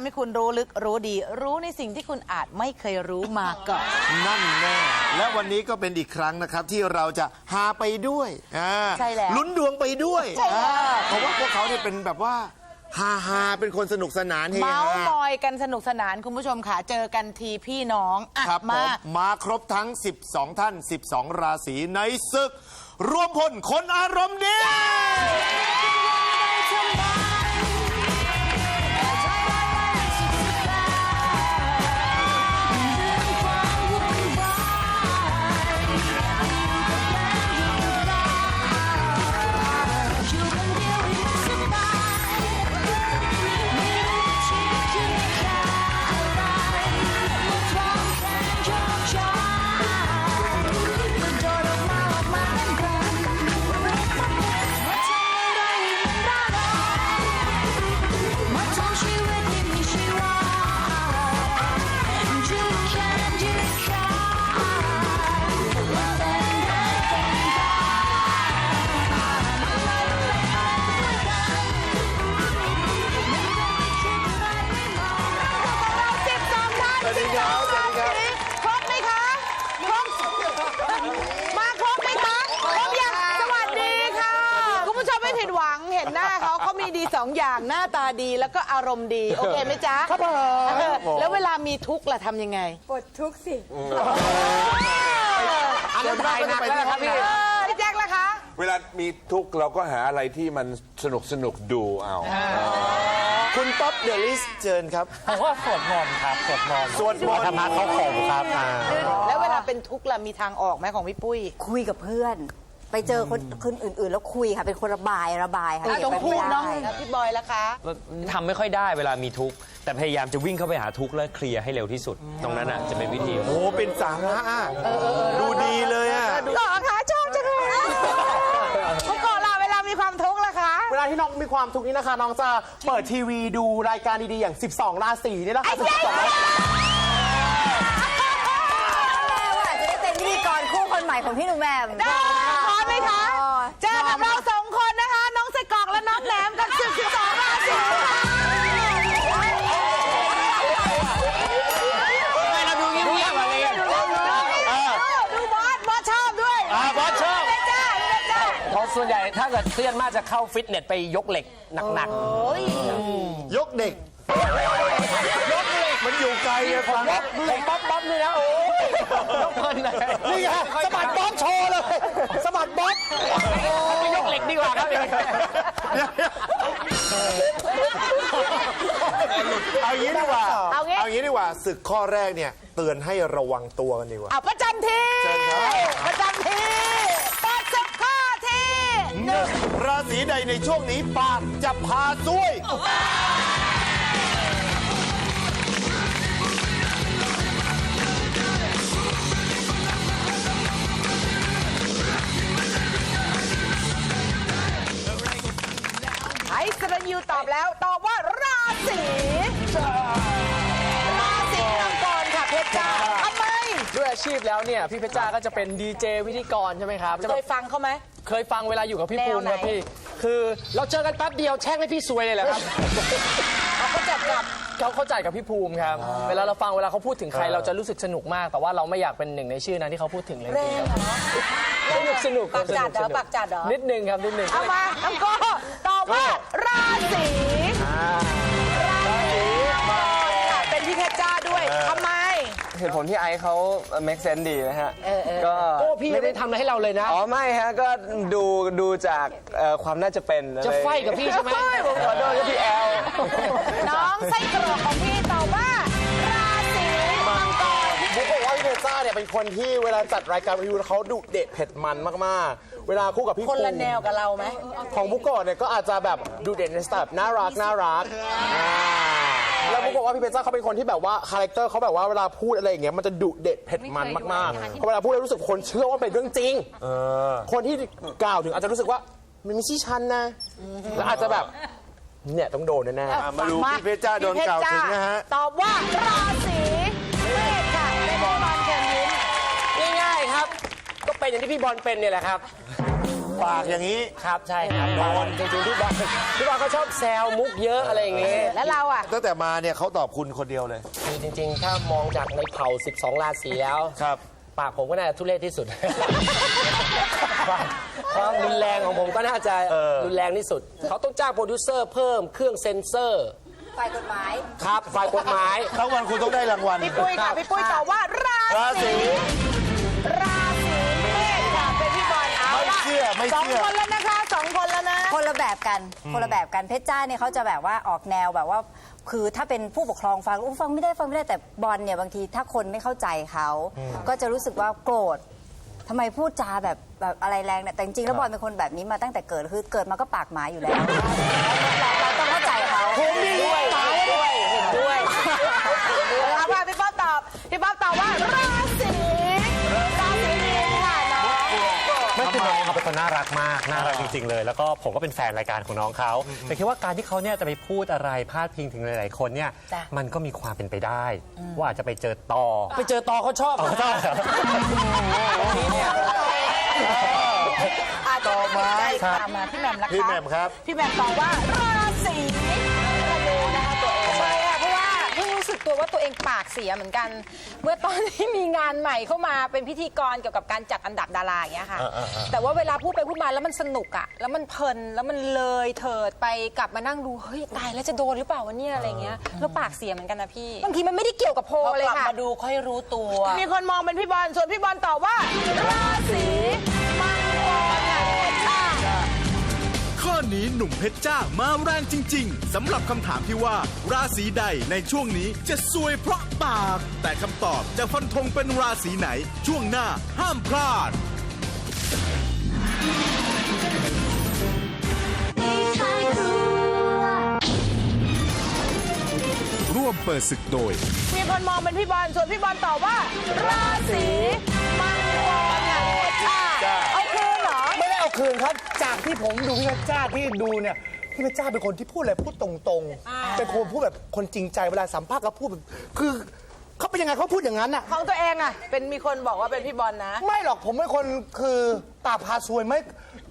ำให้คุณรู้ลึกรู้ดี รู้ในสิ่งที่คุณอาจไม่เคยรู้มาก่อน นั่นแน่และวันนี้ก็เป็นอีกครั้งนะครับ ที่เราจะหาไปด้วยอ่าใช่แล้วลุ้นดวงไปด้วยใช่แล้ว อ่าเพราะว่าพวกเขาเนี่ยเป็นแบบว่าฮาฮาๆเป็นคนสนุกสนานเฮเมาฮาส์มอยกันสนุกสนานคุณผู้ชมค่ะ เจอกันทีพี่น้องอะครับผมมามาครบทั้ง 12 ท่าน 12 ราศีในศึก รวมพลคนอารมณ์ดี องอย่างหน้าตาดีแล้วก็อารมณ์ดี โอเคไหมจ๊ะครับผม แล้วเวลามีทุกข์ล่ะทำยังไง ปลดทุกข์สิ อันนั้นไปหนักแล้วครับพี่ เออพี่แจ็คล่ะคะ เวลามีทุกข์เราก็หาอะไรที่มันสนุกสนุกดูเอาคุณป๊อปเดอะลิสเชิญครับ ผมว่าสวดมนต์ครับสวดมนต์สวดมนต์ ธรรมะเขาข่มครับอ่า แล้วเวลาเป็นทุกข์ล่ะมีทางออกไหมของพี่ปุ้ย คุยกับเพื่อน ไปเจอคนคนอื่น ๆ แล้วคุยค่ะ เป็นคนระบายระบายค่ะอะเก็ชบมไว้พู่ไม่น้องได้แล้วพี่บอยล่ะคะ ทำไม่ค่อยได้เวลามีทุกข์ แต่พยายามจะวิ่งเข้าไปหาทุกข์แล้วเคลียร์ให้เร็วที่สุด ตรงนั้นอะจะเป็นวิธี โอ้เป็นสาระอะดูดีเลยอะก่อคะชอบจังเลยคุณก่อล่ะเวลามีความทุกข์ล่ะคะ เวลาที่น้องมีความทุกข์นี้นะคะ น้องจะเปิดทีวีดูรายการดีๆ อย่าง 12 ราศีนี่แหละค่ะไอ้เจ๊12ราศีแม่ว่าอาจจะได้เป็นพิธีกรคู่คนใหม่ของพี่หนุ่มแหม่มได้พร้ อมไหมคะ เจอกับเราสองคนนะคะ น้องไส้กรอกและน้องแหนมกับศึกสิบสองราศีค่ะทำไมเราดูเงียบๆอะไรอะดูบอส บอสชอบด้วยอ่าบอสชอบเบจ้าเบจ้าเพราะส่วนใหญ่ถ้าเกิดเครียดมากจะเข้าฟิตเนสไปยกเหล็กหนักยกเด็ก ยกเด็กมันอยู่ไกลอะฟังๆผมป๊อปป๊อปนี่นะโอ้ยยกเพลินเลยนี่ไงสะบัดบ๊อบโชว์เลยสะบัดบ๊อบ ไปยกเหล็กดีกว่าครับเอางี้ดีกว่าเอางี้ งี้ดีกว่าศึกข้อแรกเนี่ย เตือนให้ระวังตัวกันดีกว่าเอาประจำที่เชิญครับ ประจำที่เปิดศึกข้อที่หนึ่งราศีใดในช่วงนี้ปากจะพาซวย ไอซ์รันยูตอบแล้ว ตอบว่าราศีราศีมังกรค่ะเพชรจ้าทำไมด้วยอาชีพแล้วเนี่ยพี่เพชรจ้าก็จะเป็นดีเจพิธีกรใช่ไหมครับจะเคแบยบฟังเขาไหม เคยฟังเวลาอยู่กับพี่แนวปูนไหนครับพี่ คือเราเจอกันแป๊บเดียวแช่งให้พี่ซวยเลยแหละครับ เขาก็จัดกับ เขาเข้าใจกับพี่ภูมิครับ เวลาเราฟังเวลาเขาพูดถึงใครเราจะรู้สึกสนุกมาก แต่ว่าเราไม่อยากเป็นหนึ่งในชื่อนั้นที่เขาพูดถึงเลยแรงครับเหรอ สนุกสนุกปากจัดเหรอสนุปากจัดเหรอนิดนึงครับนิดนึงเอามาน้องโก็ตอบว่าราศีราศีมังกรค่ะเป็นพี่เพชรจ้าด้วยทำไมเหตุผลที่ไอซ์เขา make sense ดีนะฮะเออเออก็โอ้พี่ไม่ได้ทำอะไรให้เราเลยนะ อ๋อไม่ฮะ ก็ดูดูจากเอ่อความน่าจะเป็นอรจะไฟกับพี่ใช่ไหมผมขอโทษครับพี่แอลน้องไส้กรอกของพี่ เพชรจ้าเนี่ยเป็นคนที่เวลาจัดรายการวิทยุแล้วเขาดุเด็ดเผ็ดมันมากๆ เวลาคู่กับพี่คนละภูมิแนวกับเราไหม ของบุ๊กก่อนเนี่ยก็อาจจะแบบดูเด่นในสไตล์แบบน่ารักน่ารักอ่าแล้วบุ๊กบอกว่าพี่เพชรจ้าเขาเป็นคนที่แบบว่าคาแรคเตอร์เขาแบบว่าเวลาพูดอะไรอย่างเงี้ยมันจะดุเด็ดเผ็ดมันมากๆเพราะเวลาพูดแล้วรู้สึกคนเชื่อว่าเป็นเรื่องจริง คนที่กล่าวถึงอาจจะรู้สึกว่ามันไม่ใช่ฉันนะแล้วอาจจะแบบเนี่ยต้องโดนแน่ๆ อะมาดูพี่เพชรจ้าโดนกล่าวถึงนะฮะ ตอบว่าราศี อลเชิญยิ้มง่ายๆครับก็เป็นอย่างที่พี่บอลเป็นเนี่ยแหละครับ ปากอย่างนี้ครับใช่ครับโดนจริงๆพี่บอลพี่บอลเขาชอบแซวมุกเยอะอะไรอย่างเงี้ยแล้วเราอะตั้งแต่มาเนี่ยเขาตอบคุณคนเดียวเลย คือจริง ๆ ถ้ามองจากในเผ่า 12 ราศีแล้ว ครับ ปากผมก็น่าจะทุเรศที่สุด ความความรุนแรงของผมก็น่าจะรุนแรงที่สุด เขาต้องจ้างโปรดิวเซอร์เพิ่มเครื่องเซ็นเซอร์ฝ่ายกฎหมาย ครับฝ่ายกฎหมาย ทั้งวันคุณต้องได้รางวัลพี่ปุ้ยค่ะ พี่ปุ้ยตอบว่าราราศีร ชื่อไม่สองเชื่อ คนแล้วนะคะสองคนแล้วนะ คนละแบบกันคนละแบบกันเพชรจ้าเนี่ยเขาจะแบบว่าออกแนวแบบว่า คือถ้าเป็นผู้ปกครองฟังอู้ฟังไม่ได้ฟังไม่ได้แต่บอลเนี่ยบางทีถ้าคนไม่เข้าใจเขาก็จะรู้สึกว่าโกรธทำไมพูดจาแบบแบบอะไรแรงเนี่ยแต่จริงๆแล้วบอลเป็นคนแบบนี้มาตั้งแต่เกิดคือเกิดมาก็ปากหมาอยู่แล้วเราเราต้องเข้าใจเขาด้วยด้วยเห็นด้วยเอาค่ะพี่ป๊อบตอบพี่ป๊อบตอบว่าราศีรา เขาเป็นคนน่ารักมาก น่ารักจริง ๆ เลย แล้วก็ผมก็เป็นแฟนรายการของน้องเขาแต่คิดว่าการที่เขาเนี่ยจะไปพูดอะไรพาดพิงถึงหลาย ๆ คนเนี่ยมันก็มีความเป็นไปได้ ว่าอาจจะไปเจอต่อไปเจอตอเขาชอบเขาชอบเหรออาจจะไม่ได้ครับตามมาพี่แหม่มละคะพี่แหม่มครับ พี่แหม่มตอบว่ารา เองปากเสียเหมือนกัน เมื่อตอนที่มีงานใหม่เข้ามาเป็นพิธีกรเกี่ยวกับการจัดอันดับดาราอย่างเงี้ยค่ะแต่ว่าเวลาพูดไปพูดมาแล้วมันสนุกอะแล้วมันเพลินแล้วมันเลยเถิดไปกลับมานั่งดูเฮ้ยตายแล้วจะโดนหรือเปล่าวะเนี่ยอะไรเงี้ยแล้วปากเสียเหมือนกันนะพี่บางทีมันไม่ได้เกี่ยวกับโพลพอเลยกลับค่ะ มาดูค่อยรู้ตัว มีคนมองเป็นพี่บอลส่วนพี่บอลตอบว่าราศี ข้อนี้หนุ่มเพชรจ้ามาแรงจริง ๆสำหรับคำถามที่ว่า ราศีใดในช่วงนี้จะซวยเพราะปาก แต่คำตอบจะฟันธงเป็นราศีไหน ช่วงหน้าห้ามพลาด ร่วมเปิดศึกโดย มีคนมองเป็นพี่บอลส่วนพี่บอลตอบว่า ราศีมังกรค่ะเพชรจ้า คืนครับ จากที่ผมดูพี่เพชรจ้าที่ดูเนี่ยพี่เพชรจ้าเป็นคนที่พูดอะไรพูดตรงๆเป็นคนพูดแบบคนจริงใจเวลาสัมภาษณ์ก็พูดแบบคือเขาเป็นยังไงเขาพูดอย่างนั้นอะ ของตัวเองอะเป็นมีคนบอกว่าเป็นพี่บอลนะ ไม่หรอกผมเป็นคนคือตาพาซวยไม่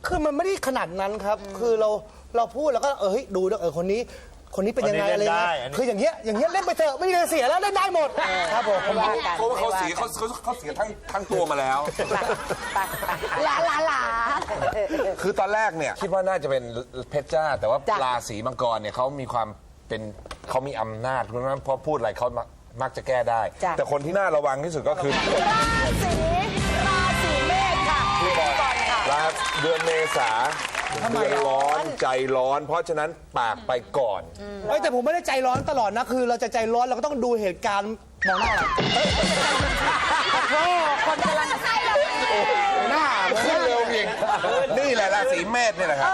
คือมันไม่ได้ขนาดนั้นครับ คือเราเราพูดแล้วก็เออเฮ้ยดูด้วยเออคนนี้ คนนี้เป็นยังไงคนนี้อะไรเล่นเงี้ได้ยอันนี้คืออย่างเงี้ยอย่างเงี้ยเล่นไปเถอะไม่มีอะไรเสียแล้วเล่นได้หมดครับผมไม่ว่ากันเพราะว่าเขาไม่ว่าเสียกัเขานเขาเขาเสียทั้งทั้งตัวมาแล้วหลาหลาหลาคือตอนแรกเนี่ยคิดว่าน่าจะเป็นเพชรจ้า แต่ว่าจ้ะราศีมังกรเนี่ยเขามีความเป็นเขามีอำนาจเพราะฉะนั้นพอพูดอะไรเขามักมักจะแก้ได้จ้ะแต่คนที่น่าระวังที่สุดก็คือราศีราศีเมษค่ะพี่บอลค่ะราเดือนเมษา เดือนร้อนใจร้อน เพราะฉะนั้นปากไปก่อน เอ้ยแต่ผมไม่ได้ใจร้อนตลอดนะ คือเราจะใจร้อนเราก็ต้องดูเหตุการณ์มองหน้าเราคนกำลังใช่เลยหน้าขึ้นเร็วอีกนี่แหละราศีเมษนี่แหละครับ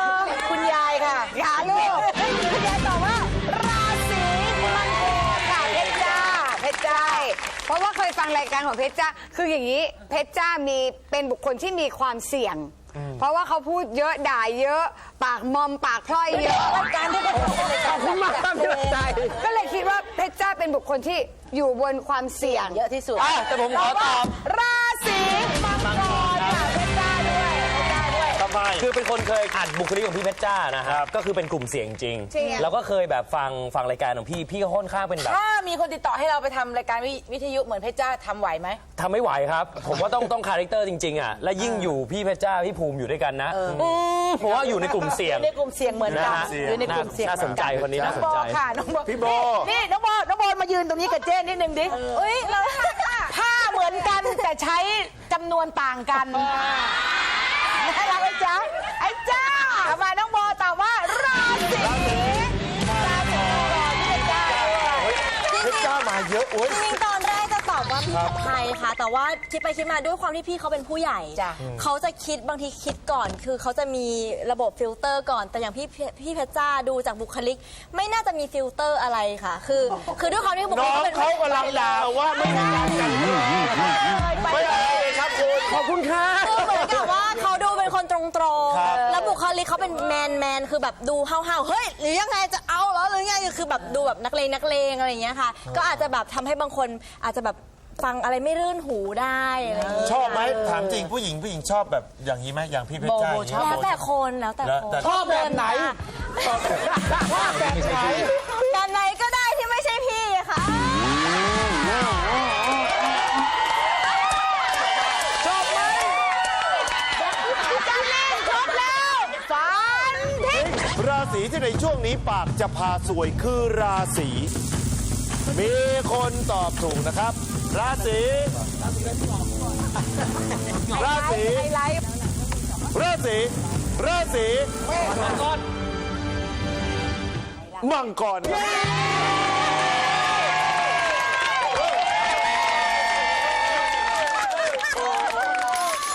คุณยายค่ะยาลูกคุณยายตอบว่าราศีมังกรค่ะเพชรจ้าเพชรจ้าเพราะว่าเคยฟังรายการของเพชรจ้าคืออย่างนี้เพชรจ้ามีเป็นบุคคลที่มีความเสี่ยง เพราะว่าเขาพูดเยอะด่าเยอะ ปากมอมปากพล่อยเยอะการที่เขาขอบคุณมากที่รักใจก็เลยคิดว่าเพชรจ้าเป็นบุคคลที่อยู่บนความเสี่ยงเยอะที่สุด อะแต่ผมขอตอบ ราศี เป็นคนเคยอ่านบุคลิกของพี่เพชรจ้านะครับก็คือเป็นกลุ่มเสี่ยงจริง จริงอะ แล้วก็เคยแบบฟังฟังรายการของพี่พี่ก็ค่อนข้างเป็นแบบถ้ามีคนติดต่อให้เราไปทำรายการวิวิทยุเหมือนเพชรจ้าทำไหวไหม ทำไม่ไหวครับ ผมว่าต้องต้องคาแรคเตอร์จริงๆอะและยิ่งอยู่พี่เพชรจ้าพี่ภูมิอยู่ด้วยกันนะมผมว่าอยู่ในกลุ่มเสี่ยงในกลุ่มเสี่ยงเหมือนกันนะฮะอยู่ในกลุ่มเสี่ยงน่าสนใจคนนี้น่าสนใจองโบค่ะน้องโบพี่โบนี่น้องโบน้องโบมายืนตรงนี้กับเจ้นิดนึงดิเอ้ยเราผ้าเหมือนกันแต่ใช้จำนวนต่างกันน่ารักไหมจ๊ะไอ้จ้ามาน้องโบตอบว่าราศีราศีมังกรพี่เพชรจ้าด้วยเพชรจ้ามาเยอะโอ้ย จริงๆตอนแรกจะตอบว่าพี่ไทยค่ะ แต่ว่าคิดไปคิดมาด้วยความที่พี่เขาเป็นผู้ใหญ่ จ้ะ เขาจะคิดบางทีคิดก่อน คือเขาจะมีระบบฟิลเตอร์ก่อน แต่อย่างพี่พี่เพชรจ้าดูจากบุคลิก ไม่น่าจะมีฟิลเตอร์อะไรค่ะ คือ คือด้วยความที่บุคน้ลิอกงเป็นเขากำลังด่าว่าไม่มีการจัดไม่อะไรเลยครับคุณ ขอบคุณครับคือเหมือนกับว่าเขาดูเป็นคนตรงๆแล้วบุค ลิเขาเป็นแมนแมนคือแบบดูเฮาเฮาเฮ้ยหรือยังไงจะเอาเหรอหรือไงคือแบบดูแบบนักเลงนักเลงอะไรอย่างเงี้ยค่ะ ก็อาจจะแบบทำให้บางคนอาจจะแบบฟังอะไรไม่รื่นหูได้ชอบไหมถามจริงผู้หญิงผู้หญิงชอบแบบอย่างนี้ไหมอย่างพี่เพชรจ้านี้ แล้วแต่คนแล้วแต่คนชอบแบบไหน ชอบแบบไหน ช่วงนี้ปากจะพาสวยคือราศีมีคนตอบถูกนะครับ ราศีราศีไลฟ์ราศีราศีมังกรมังกร